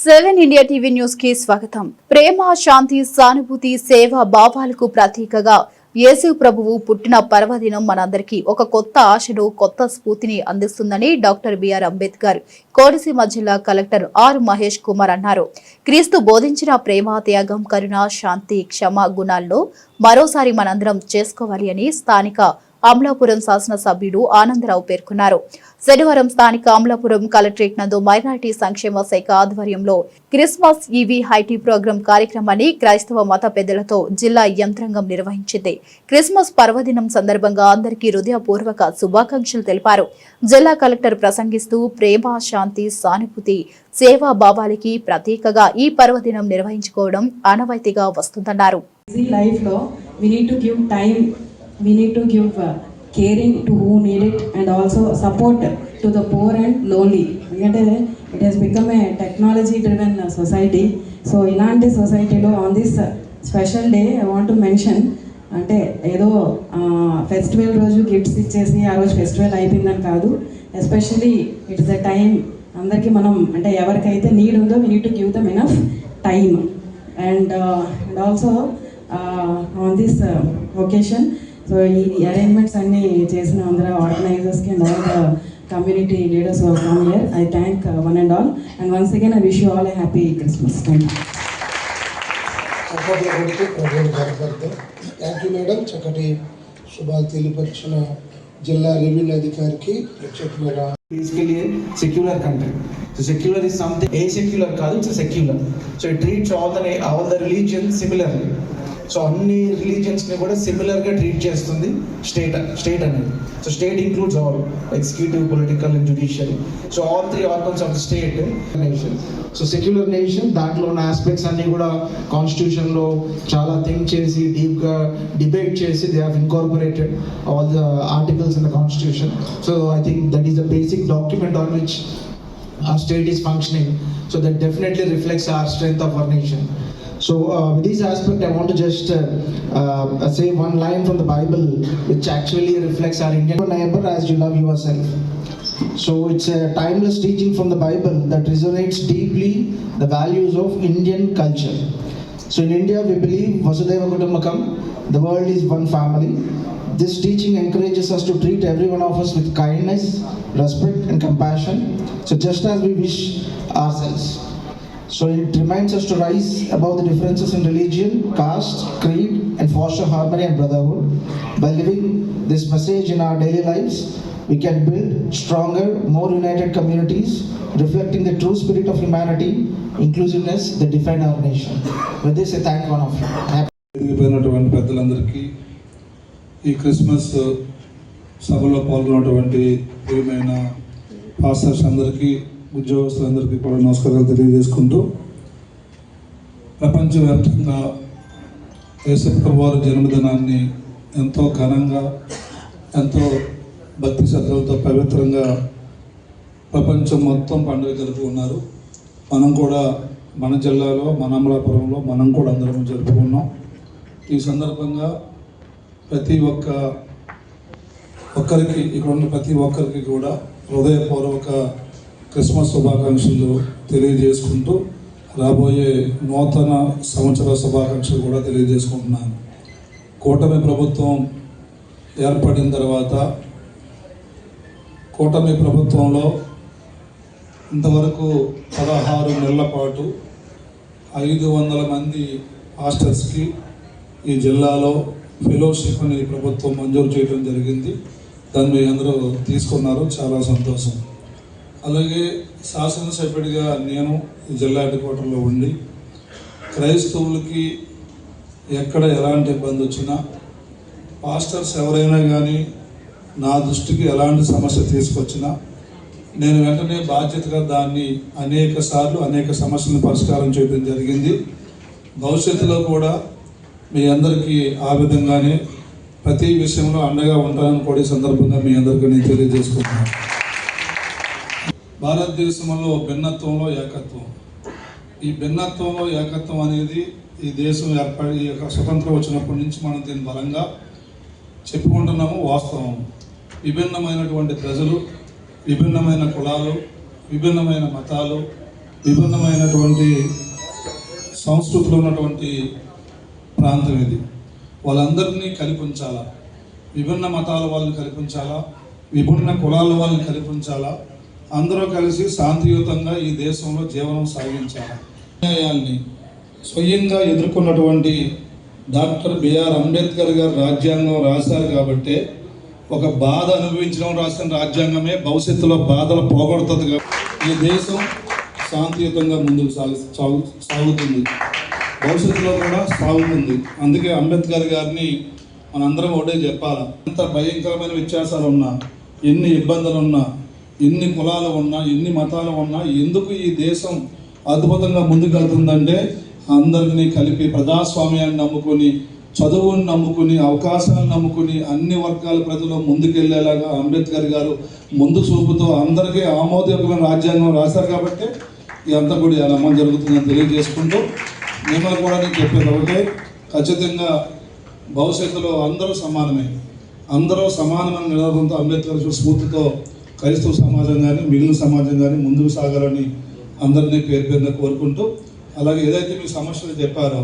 Seven India TV న్యూస్కి స్వాగతం. ప్రేమ శాంతి సానుభూతి సేవ భావాలకు ప్రతీకగా యేసు ప్రభువు పుట్టిన పర్వదినం మనందరికీ ఒక కొత్త ఆశను కొత్త స్ఫూర్తిని అందిస్తుందని డాక్టర్ బిఆర్ అంబేద్కర్ కోనసీమ జిల్లా కలెక్టర్ ఆర్ మహేష్ కుమార్ అన్నారు. క్రీస్తు బోధించిన ప్రేమ త్యాగం కరుణ శాంతి క్షమ గుణాల్లో మరోసారి మనందరం చేసుకోవాలి అని స్థానిక అమలాపురం శాసనసభ్యుడు ఆనందరావు పేర్కొన్నారు. శనివారం స్థానిక అమలాపురం కలెక్టరేట్ నందు మైనారిటీ సంక్షేమ శాఖ ఆధ్వర్యంలో క్రిస్మస్ ఈవీ హైటీ ప్రోగ్రాం కార్యక్రమాన్ని క్రైస్తవ మత పెద్దలతో జిల్లా యంత్రాంగం నిర్వహించింది. క్రిస్మస్ పర్వదినం సందర్భంగా అందరికీ హృదయపూర్వక శుభాకాంక్షలు తెలిపారు. జిల్లా కలెక్టర్ ప్రసంగిస్తూ ప్రేమ శాంతి సానుభూతి సేవా భావాలకి ప్రతీకగా ఈ పర్వదినం నిర్వహించుకోవడం ఆనవాయితీగా వస్తుందన్నారు. Need to give we need to give caring to who need it and also support to the poor and lonely ఎందుకంటే it has become a technology driven society so ఇలాంటి సొసైటీలో on this special day I want to mention అంటే ఏదో festival రోజు gifts ఇచ్చేసి ఆ రోజు festival అయిపోయిందని కాదు. ఎస్పెషలీ ఇట్స్ ద టైం అందరికీ మనం అంటే ఎవరికైతే నీడ్ ఉందో we need to give them enough time and and also on this occasion so ఈ అరేంజ్మెంట్స్ అన్ని చేసిన అందరూ ఆర్గనైజర్స్కి and all the community leaders from here I thank one and all and once again I wish you all a happy Christmas thank you thank you madam చక్కటి శుభాలు తెలియపరిచిన జిల్లా revenue అధికారికి తీసుకెళ్ళి secular country so secular is a secular కాదు it's secular so treats all the all the religion similarly so అన్ని రిలీజియన్స్ని కూడా సిమిలర్గా ట్రీట్ చేస్తుంది స్టేట్ స్టేట్ అనేది so state includes all executive political and judicial so all three organs of the state nation so secular nation దాంట్లో ఉన్న aspects అన్నీ కూడా కాన్స్టిట్యూషన్లో చాలా థింక్ చేసి డీప్గా డిబేట్ చేసి they have incorporated all the articles in the constitution so I think that is the basic document on which our state is functioning. So that definitely reflects our strength of our nation. So uh, with this aspect, I want to just uh, uh, say one line from the Bible, which actually reflects our Indian neighbor as you love yourself. So it's a timeless teaching from the Bible that resonates deeply the values of Indian culture. So in India, we believe Vasudeva Kutumbakam, the world is one family. This teaching encourages us to treat every one of us with kindness, respect, and compassion. So just as we wish ourselves. So it reminds us to rise above the differences in religion, caste, creed, and foster harmony and brotherhood. By living this message in our daily lives, we can build stronger, more united communities, reflecting the true spirit of humanity, inclusiveness that define our nation. With this, I thank one of you. Happy ఎదిగిపోయినటువంటి పెద్దలందరికీ ఈ Christmas సభలో పాల్గొన్నటువంటి ప్రియమైన pastors అందరికీ ఉద్యోగస్తులందరికీ కూడా నమస్కారాలు తెలియజేసుకుంటూ ప్రపంచవ్యాప్తంగా యేసప్రభువారి జన్మదినాన్ని ఎంతో ఘనంగా ఎంతో భక్తి శ్రద్ధలతో పవిత్రంగా ప్రపంచం మొత్తం పండుగ జరుపుకున్నారు మనం కూడా మన జిల్లాలో మన అమలాపురంలో మనం కూడా అందరం జరుపుకున్నాం. ఈ సందర్భంగా ప్రతి ఒక్క ఒక్కరికి ఇక్కడ ఉన్న ప్రతి ఒక్కరికి కూడా హృదయపూర్వక క్రిస్మస్ శుభాకాంక్షలు తెలియజేసుకుంటూ రాబోయే నూతన సంవత్సర శుభాకాంక్షలు కూడా తెలియజేసుకుంటున్నాను. కూటమి ప్రభుత్వం ఏర్పడిన తర్వాత కూటమి ప్రభుత్వంలో ఇంతవరకు పదహారు నెలల పాటు ఐదు వందల మంది హాస్టల్స్కి ఈ జిల్లాలో ఫెలోషిప్ అని ప్రభుత్వం మంజూరు చేయడం జరిగింది. దాన్ని అందరూ తీసుకున్నారు. చాలా సంతోషం. అలాగే శాసనసభ్యుడిగా నేను జిల్లా హెడ్ ఉండి క్రైస్తవులకి ఎక్కడ ఎలాంటి ఇబ్బంది వచ్చినా పాస్టర్స్ ఎవరైనా కానీ నా దృష్టికి ఎలాంటి సమస్య తీసుకొచ్చినా నేను వెంటనే బాధ్యతగా దాన్ని అనేక సార్లు అనేక సమస్యలను పరిష్కారం చేయడం జరిగింది. భవిష్యత్తులో కూడా మీ అందరికీ ఆ విధంగానే ప్రతి విషయంలో అండగా ఉంటానని కూడా ఈ సందర్భంగా మీ అందరికీ నేను తెలియజేసుకుంటున్నాను భారతదేశంలో భిన్నత్వంలో ఏకత్వం. ఈ భిన్నత్వంలో ఏకత్వం అనేది ఈ దేశం ఏర్పడి ఈ యొక్క స్వతంత్రం వచ్చినప్పటి నుంచి మనం దీని బలంగా చెప్పుకుంటున్నాము వాస్తవం. విభిన్నమైనటువంటి ప్రజలు విభిన్నమైన కులాలు విభిన్నమైన మతాలు విభిన్నమైనటువంటి సంస్కృతిలో ఉన్నటువంటి ప్రాంతం ఇది. వాళ్ళందరినీ కల్పించాలా విభిన్న మతాల వాళ్ళని కల్పించాలా విభిన్న కులాల వాళ్ళని కల్పించాలా అందరూ కలిసి శాంతియుతంగా ఈ దేశంలో జీవనం సాగించాలి. అన్యాయాల్ని స్వయంగా ఎదుర్కొన్నటువంటి డాక్టర్ బిఆర్ అంబేద్కర్ గారు రాజ్యాంగం రాశారు కాబట్టి ఒక బాధ అనుభవించడం రాసిన రాజ్యాంగమే భవిష్యత్తులో బాధలు పోగొడుతుంది కాబట్టి ఈ దేశం శాంతియుతంగా ముందుకు సాగి సాగు సాగుతుంది. భవిష్యత్తులో కూడా సాగుతుంది. అందుకే అంబేద్కర్ గారిని మనందరం ఒకటే చెప్పాలి. ఎంత భయంకరమైన వ్యత్యాసాలు ఉన్నా ఎన్ని ఇబ్బందులు ఉన్నా ఎన్ని కులాలు ఉన్నా ఎన్ని మతాలు ఉన్నా ఎందుకు ఈ దేశం అద్భుతంగా ముందుకెళ్తుందంటే అందరినీ కలిపి ప్రజాస్వామ్యాన్ని నమ్ముకొని చదువుని నమ్ముకుని అవకాశాలను నమ్ముకుని అన్ని వర్గాల ప్రజలు ముందుకెళ్ళేలాగా అంబేద్కర్ గారు ముందు చూపుతో అందరికీ ఆమోదయోగ్యమైన రాజ్యాంగం రాశారు కాబట్టి ఇదంతా కూడా ఇలా అమలు జరుగుతుందని తెలియజేసుకుంటూ మిమ్మల్ని కూడా నేను చెప్పేది ఒకటే. ఖచ్చితంగా భవిష్యత్తులో అందరూ సమానమే. అందరూ సమానమైన నినాదంతో అంబేద్కర్ స్ఫూర్తితో క్రైస్తవ సమాజం కానీ మిగిలిన సమాజం కానీ ముందుకు సాగాలని అందరినీ పేరు పేరున కోరుకుంటూ అలాగే ఏదైతే మీ సమస్యలు చెప్పారో